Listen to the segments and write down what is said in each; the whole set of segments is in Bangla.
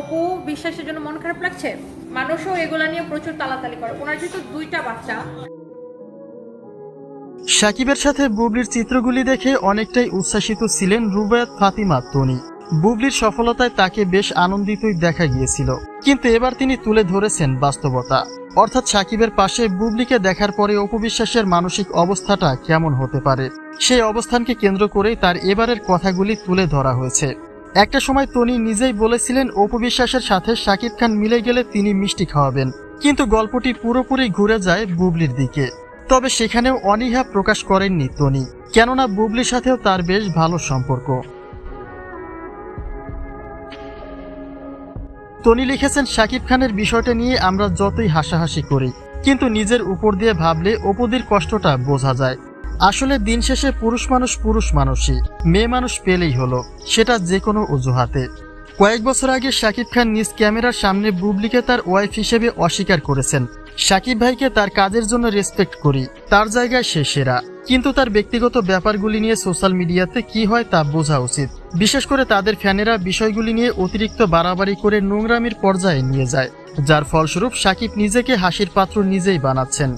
অপু বিশ্বাসের জন্য মন খারাপ লাগছে? মানুষও এগুলা নিয়ে প্রচুর তালাতালি করে। ওনার যেহেতু দুইটা বাচ্চা। সাকিবের সাথে বুবলির চিত্রগুলি দেখে অনেকটাই উচ্ছ্বাসিত ছিলেন রুবায়াত, ফাতিমা, তনি। বুবলির সফলতায় তাকে বেশ আনন্দিতই দেখা গিয়েছিল। কিন্তু এবার তিনি তুলে ধরেছেন বাস্তবতা। অর্থাৎ সাকিবের পাশে বুবলিকে দেখার পরে অপবিশ্বাসের মানসিক অবস্থাটা কেমন হতে পারে? সেই অবস্থানকে কেন্দ্র করেই তার এবারের কথাগুলি তুলে ধরা হয়েছে। একটা সময় তনি নিজেই বলেছিলেন অপবিশ্বাসের সাথে শাকিব খান মিলে গেলে তিনি মিষ্টি খাওয়াবেন। কিন্তু গল্পটি পুরোপুরি ঘুরে যায় বুবলির দিকে। তবে সেখানেও অনীহা প্রকাশ করেননি তনি কেননা বুবলির সাথেও তার বেশ ভালো সম্পর্ক। তনি লিখেছেন, শাকিব খানের বিষয়টা নিয়ে আমরা যতই হাসাহাসি করি, কিন্তু নিজের উপর দিয়ে ভাবলে অপদির কষ্টটা বোঝা যায়। আসলে দিন শেষে পুরুষ মানুষ পুরুষ মানুষই, মেয়ে মানুষ পেলেই হলো, সেটা যে কোনো অজুহাতে। কয়েক বছর আগে শাকিব খান নিজ ক্যামেরার সামনে বুবলিকে তার ওয়াইফ হিসেবে অস্বীকার করেছেন। শাকিব ভাইকে তার কাজের জন্য রেসপেক্ট করি, তার জায়গায় সে সেরা। কিন্তু তার ব্যক্তিগত ব্যাপারগুলি নিয়ে সোশ্যাল মিডিয়াতে কি হয় তা বোঝা উচিত। বিশেষ করে তাদের ফ্যানেরা বিষয়গুলি নিয়ে অতিরিক্ত বাড়াবাড়ি করে নোংরামির পর্যায়ে নিয়ে যায়, যার ফলস্বরূপ শাকিব নিজেকে হাসির পাত্র নিজেই বানাচ্ছেন।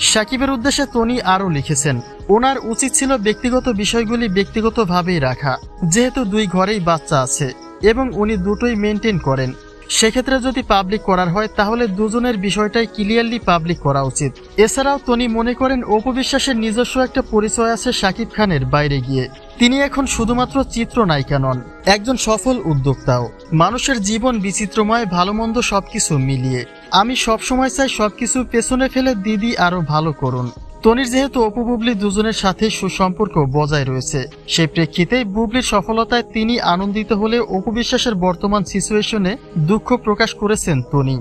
সাকিবের উদ্দেশ্যে তনি আরও লিখেছেন, ওনার উচিত ছিল ব্যক্তিগত বিষয়গুলি ব্যক্তিগতভাবেই রাখা, যেহেতু দুই ঘরেই বাচ্চা আছে এবং উনি দুটোই মেনটেন করেন। সেক্ষেত্রে যদি পাবলিক করার হয়, তাহলে দুজনের বিষয়টাই ক্লিয়ারলি পাবলিক করা উচিত। এছাড়াও তনি মনে করেন, অপবিশ্বাসের নিজস্ব একটা পরিচয় আছে শাকিব খানের বাইরে গিয়ে। তিনি এখন শুধুমাত্র চিত্রনায়িকা নন, একজন সফল উদ্যোক্তাও। মানুষের জীবন বিচিত্রময় ভালো মন্দ সবকিছু মিলিয়ে। আমি সবসময় চাই সবকিছু পেছনে ফেলে দিদি আরও ভালো করুন। তনির যেহেতু অপু, বুবলি দুজনের সাথে সুসম্পর্ক বজায় রয়েছে সেই প্রেক্ষিতে বুবলির সফলতায় তিনি আনন্দিত হলে অপু বিশ্বাসের বর্তমান সিচুয়েশনে দুঃখ প্রকাশ করেছেন তনি।